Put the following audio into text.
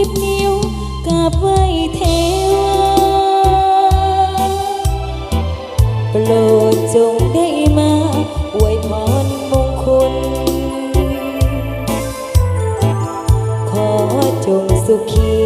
ิบนิ้วกับไว้เทวาโปรดจงได้มาอวยพรมงคล ขอจงสุขี